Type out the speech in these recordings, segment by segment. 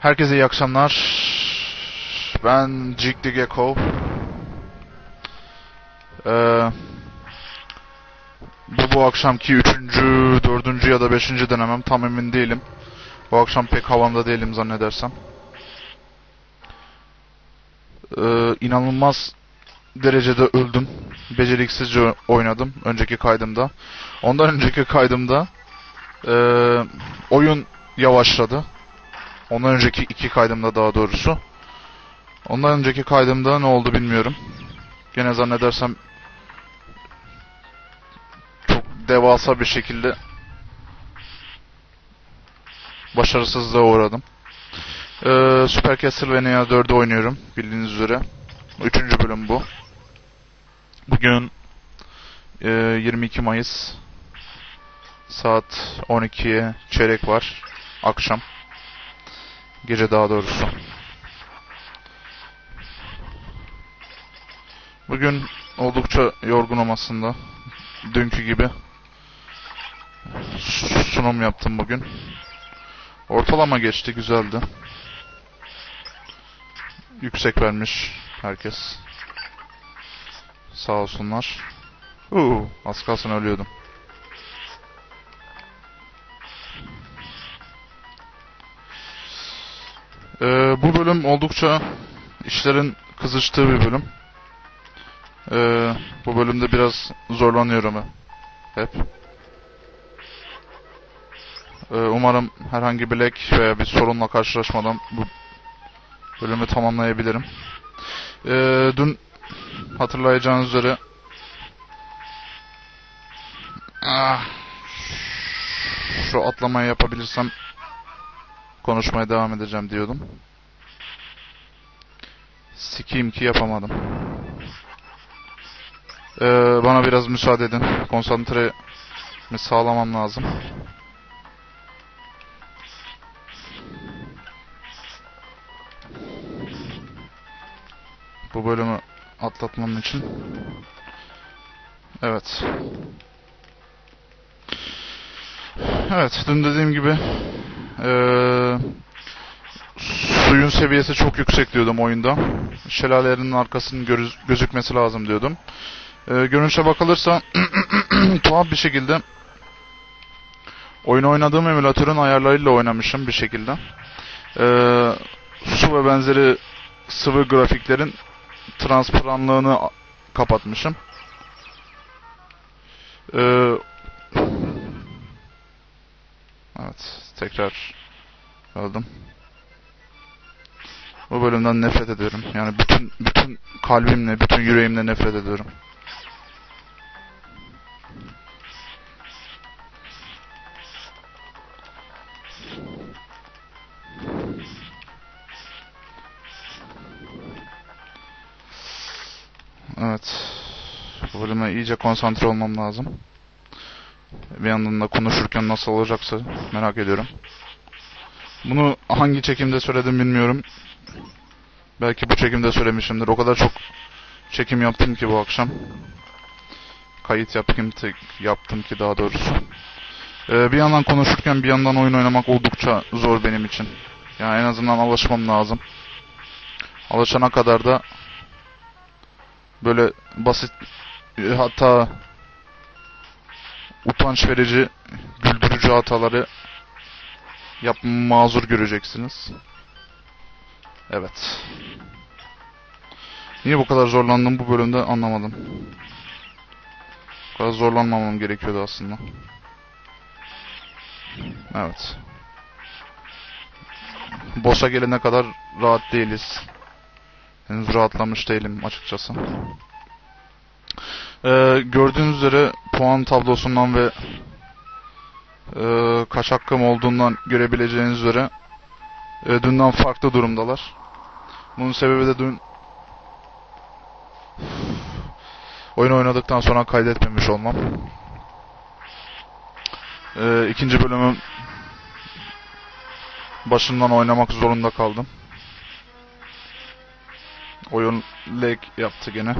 Herkese iyi akşamlar. Ben Jig the Gecko. Ee, bu bu akşamki üçüncü, dördüncü ya da beşinci denemem tam emin değilim. Bu akşam pek havamda değilim zannedersem. Ee, inanılmaz derecede öldüm. Beceriksizce oynadım önceki kaydımda. Ondan önceki kaydımda ee, oyun yavaşladı. Ondan önceki iki kaydımda daha doğrusu. Ondan önceki kaydımda ne oldu bilmiyorum. Gene zannedersem çok devasa bir şekilde başarısızlığa uğradım. Ee, Super Castlevania 4'ü oynuyorum bildiğiniz üzere. Üçüncü bölüm bu. Bugün e, 22 Mayıs saat 12'ye çeyrek var. Akşam. Gece daha doğrusu. Bugün oldukça yorgunum aslında. Dünkü gibi. Sunum yaptım bugün. Ortalama geçti, güzeldi. Yüksek vermiş herkes. Sağ olsunlar. Uuu, az kalsın ölüyordum. Ee, bu bölüm oldukça işlerin kızıştığı bir bölüm. Ee, bu bölümde biraz zorlanıyorum hep. Ee, umarım herhangi bir lek veya bir sorunla karşılaşmadan bu bölümü tamamlayabilirim. Ee, dün hatırlayacağınız üzere ah, şu atlamayı yapabilirsem konuşmaya devam edeceğim diyordum. Sikiyim ki yapamadım. Ee, bana biraz müsaade edin. Konsantre sağlamam lazım. Bu bölümü atlatmam için. Evet. Evet, dün dediğim gibi ee, suyun seviyesi çok yüksek diyordum oyunda. Şelalelerin arkasının görüz- gözükmesi lazım diyordum. Ee, görünüşe bakılırsa tuhaf bir şekilde oyun oynadığım emülatörün ayarlarıyla oynamışım bir şekilde. Ee, su ve benzeri sıvı grafiklerin transparanlığını kapatmışım. Ee, evet, tekrar öldüm. Bu bölümden nefret ediyorum. Yani bütün bütün kalbimle, bütün yüreğimle nefret ediyorum. Evet. Bu bölüme iyice konsantre olmam lazım. Bir yandan da konuşurken nasıl olacaksa merak ediyorum. Bunu hangi çekimde söyledim bilmiyorum. Belki bu çekimde söylemişimdir. O kadar çok çekim yaptım ki bu akşam. Kayıt yaptım, yaptım ki daha doğrusu. Ee, bir yandan konuşurken bir yandan oyun oynamak oldukça zor benim için. Yani en azından alışmam lazım. Alışana kadar da böyle basit e, hatta utanç verici, güldürücü hataları yapmamı mazur göreceksiniz. Evet. Niye bu kadar zorlandım bu bölümde anlamadım. Bu kadar zorlanmamam gerekiyordu aslında. Evet. Boss'a gelene kadar rahat değiliz. Henüz rahatlamış değilim açıkçası. Ee, gördüğünüz üzere puan tablosundan ve e, kaç hakkım olduğundan görebileceğiniz üzere e, dünden farklı durumdalar. Bunun sebebi de dün oyun oynadıktan sonra kaydetmemiş olmam. E, ikinci bölümün başından oynamak zorunda kaldım. Oyun lag yaptı gene.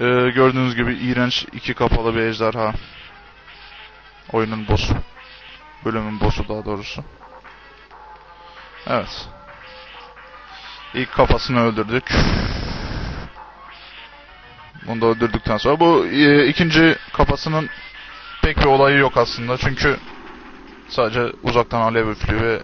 Ee, gördüğünüz gibi iğrenç iki kapalı bir ejderha. Oyunun boss'u. Bölümün boss'u daha doğrusu. Evet. İlk kafasını öldürdük. Bunu da öldürdükten sonra bu e, ikinci kafasının pek bir olayı yok aslında çünkü sadece uzaktan alev üflüyor ve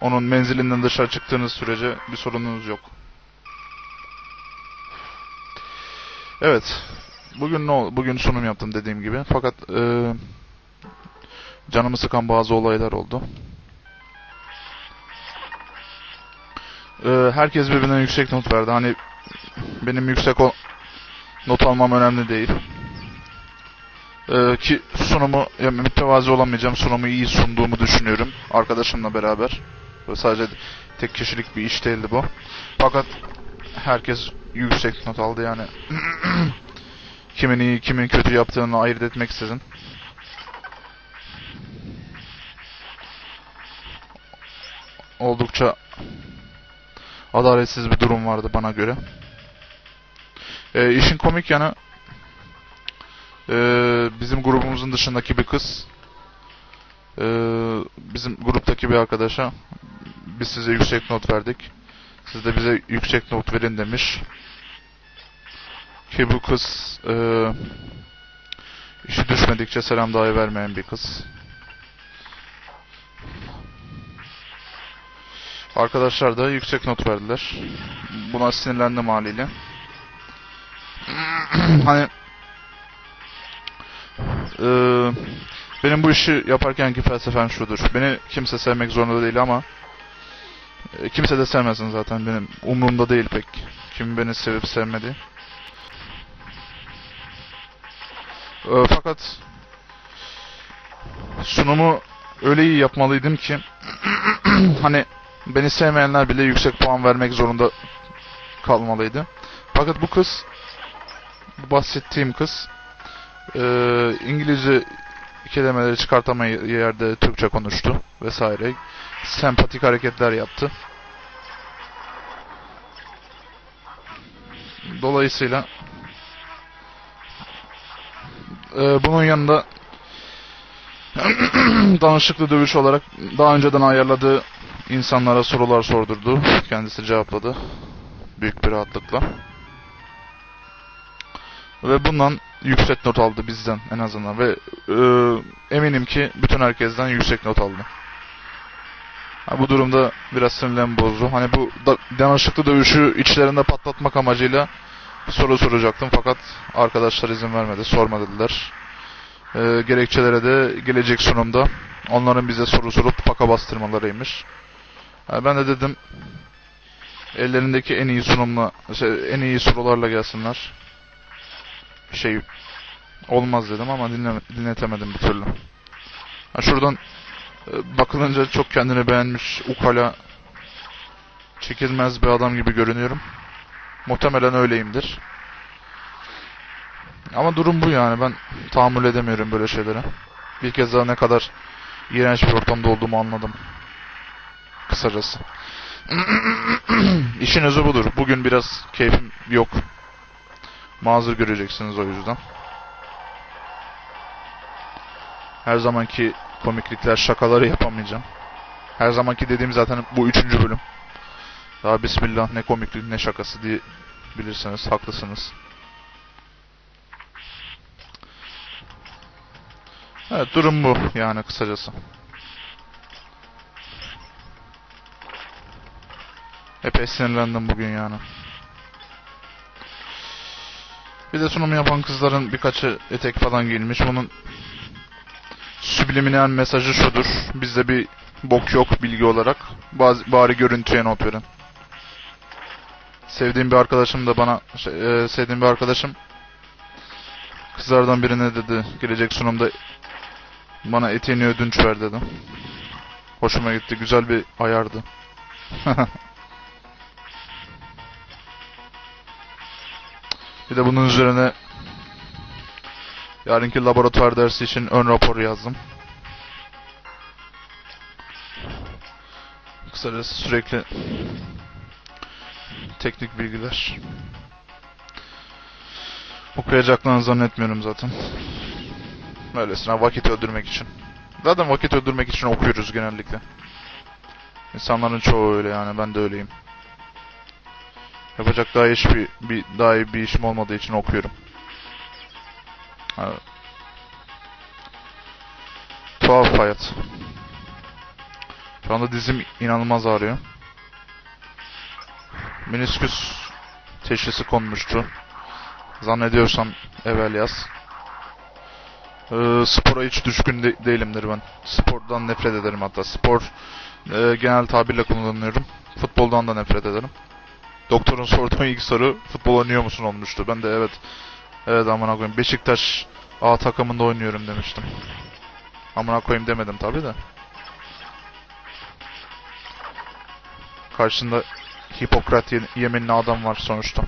onun menzilinden dışarı çıktığınız sürece bir sorununuz yok. Evet. Bugün ne bugün sunum yaptım dediğim gibi. Fakat e, canımı sıkan bazı olaylar oldu. E, herkes birbirinden yüksek not verdi. Hani benim yüksek not almam önemli değil. E, ki sunumu ya, mütevazi olamayacağım. Sunumu iyi sunduğumu düşünüyorum. Arkadaşımla beraber. Ve sadece tek kişilik bir iş değildi bu. Fakat herkes yüksek not aldı yani. kimin iyi, kimin kötü yaptığını ayırt etmek sizin. Oldukça adaletsiz bir durum vardı bana göre. Ee, işin komik yanı ee, bizim grubumuzun dışındaki bir kız ee, bizim gruptaki bir arkadaşa biz size yüksek not verdik. Siz de bize yüksek not verin demiş. Ki bu kız ee, işi düşmedikçe selam dahi vermeyen bir kız. Arkadaşlar da yüksek not verdiler. Buna sinirlendim haliyle. hani eee, benim bu işi yaparkenki felsefem şudur. Beni kimse sevmek zorunda değil ama e, kimse de sevmesin zaten benim umurumda değil pek. Kim beni sevip sevmedi. Eee, fakat sunumu öyle iyi yapmalıydım ki hani beni sevmeyenler bile yüksek puan vermek zorunda kalmalıydı. Fakat bu kız, bahsettiğim kız, eee, İngilizce kelimeleri çıkartamayan yerde Türkçe konuştu vesaire. Sempatik hareketler yaptı. Dolayısıyla eee, bunun yanında danışıklı dövüş olarak daha önceden ayarladığı insanlara sorular sordurdu. Kendisi cevapladı. Büyük bir rahatlıkla. Ve bundan yüksek not aldı bizden en azından. Ve e, eminim ki bütün herkesten yüksek not aldı. Ha, bu durumda biraz sinirlerimi bozdu. Hani bu da, danışıklı dövüşü içlerinde patlatmak amacıyla soru soracaktım. Fakat arkadaşlar izin vermedi. Sorma dediler. E, gerekçelere de gelecek sunumda onların bize soru sorup paka bastırmalarıymış. Ha, ben de dedim ellerindeki en iyi sunumla, şey, en iyi sorularla gelsinler. Şey olmaz dedim ama dinle, dinletemedim bir türlü. Ha, şuradan e, bakılınca çok kendini beğenmiş, ukala, çekilmez bir adam gibi görünüyorum. Muhtemelen öyleyimdir. Ama durum bu yani. Ben tahammül edemiyorum böyle şeylere. Bir kez daha ne kadar iğrenç bir ortamda olduğumu anladım. Kısacası. İşin özü budur. Bugün biraz keyfim yok. Mazur göreceksiniz o yüzden. Her zamanki komiklikler, şakaları yapamayacağım. Her zamanki dediğim zaten bu üçüncü bölüm. Daha bismillah ne komiklik ne şakası diye bilirsiniz. Haklısınız. Evet durum bu yani kısacası. Epey sinirlendim bugün yani. Bir de sunum yapan kızların birkaçı etek falan giyilmiş. Bunun subliminal mesajı şudur. Bizde bir bok yok bilgi olarak. Bazı, bari görüntüye not verin. Sevdiğim bir arkadaşım da bana, şey, e, sevdiğim bir arkadaşım kızlardan birine dedi gelecek sunumda bana eteğini ödünç ver dedi. Hoşuma gitti. Güzel bir ayardı. bir de bunun üzerine yarınki laboratuvar dersi için ön rapor yazdım. Kısacası sürekli teknik bilgiler. Okuyacaklarını zannetmiyorum zaten. Öylesine vakit öldürmek için. Zaten vakit öldürmek için okuyoruz genellikle. İnsanların çoğu öyle yani ben de öyleyim. Yapacak daha hiçbir bir daha iyi bir işim olmadığı için okuyorum. Ha. Tuhaf hayat. Şu anda dizim inanılmaz ağrıyor. Menisküs teşhisi konmuştu. Zannediyorsam evvel yaz. Ee, spora hiç düşkün de- değilimdir ben. Spordan nefret ederim hatta. Spor e, genel tabirle kullanıyorum. Futboldan da nefret ederim. Doktorun sorduğu ilk soru futbol oynuyor musun olmuştu. Ben de evet evet amına koyayım Beşiktaş A takımında oynuyorum demiştim. Amına koyayım demedim tabi de. Karşında Hipokrat ye- yeminli adam var sonuçta.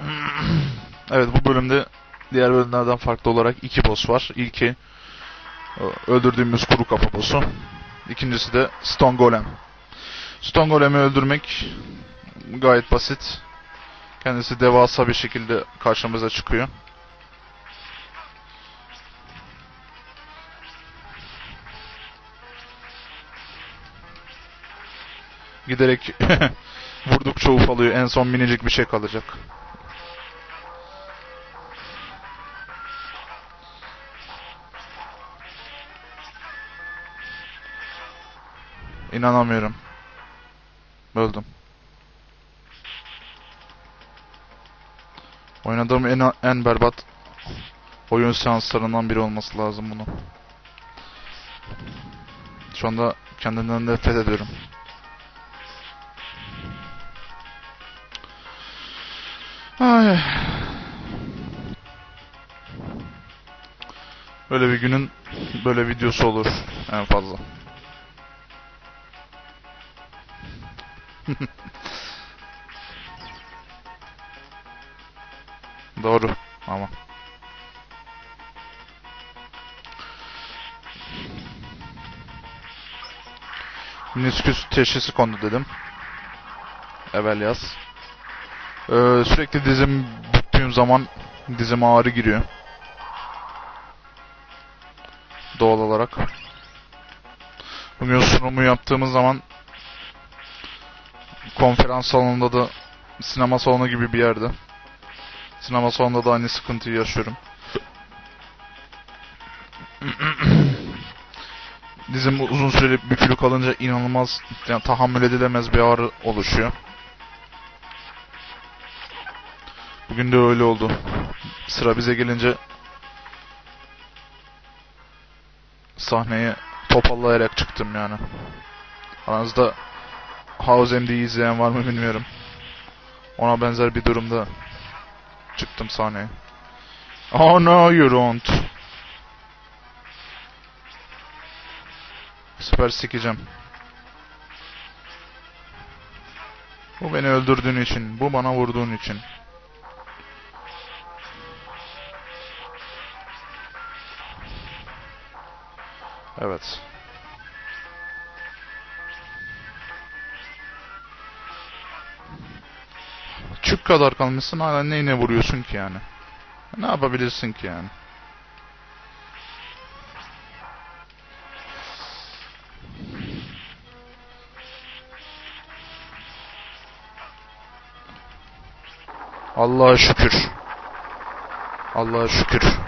Evet bu bölümde diğer bölümlerden farklı olarak iki boss var. İlki öldürdüğümüz kuru kafa boss'u. İkincisi de Stone Golem. Stone Golem'i öldürmek gayet basit. Kendisi devasa bir şekilde karşımıza çıkıyor. Giderek vurdukça ufalıyor. En son minicik bir şey kalacak. İnanamıyorum. Öldüm. Oynadığım en, en berbat oyun seanslarından biri olması lazım bunun. Şu anda kendimden nefret ediyorum. Ay. Böyle bir günün böyle videosu olur en fazla. Doğru ama. Menisküs teşhisi kondu dedim. Evvel yaz. Ee, sürekli dizim büktüğüm zaman dizime ağrı giriyor. Doğal olarak. Bugün sunumu yaptığımız zaman konferans salonunda da sinema salonu gibi bir yerde. Sinema salonunda da aynı sıkıntıyı yaşıyorum. Dizim uzun süreli bükülü kalınca inanılmaz yani tahammül edilemez bir ağrı oluşuyor. Bugün de öyle oldu. Sıra bize gelince sahneye topallayarak çıktım yani. Aranızda House MD'yi izleyen var mı bilmiyorum. Ona benzer bir durumda çıktım sahneye. Oh no you don't. Süper sikeceğim. Bu beni öldürdüğün için, bu bana vurduğun için. Evet. Çük kadar kalmışsın hala neyine vuruyorsun ki yani? Ne yapabilirsin ki yani? Allah'a şükür. Allah'a şükür.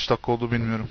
Kaç dakika oldu bilmiyorum.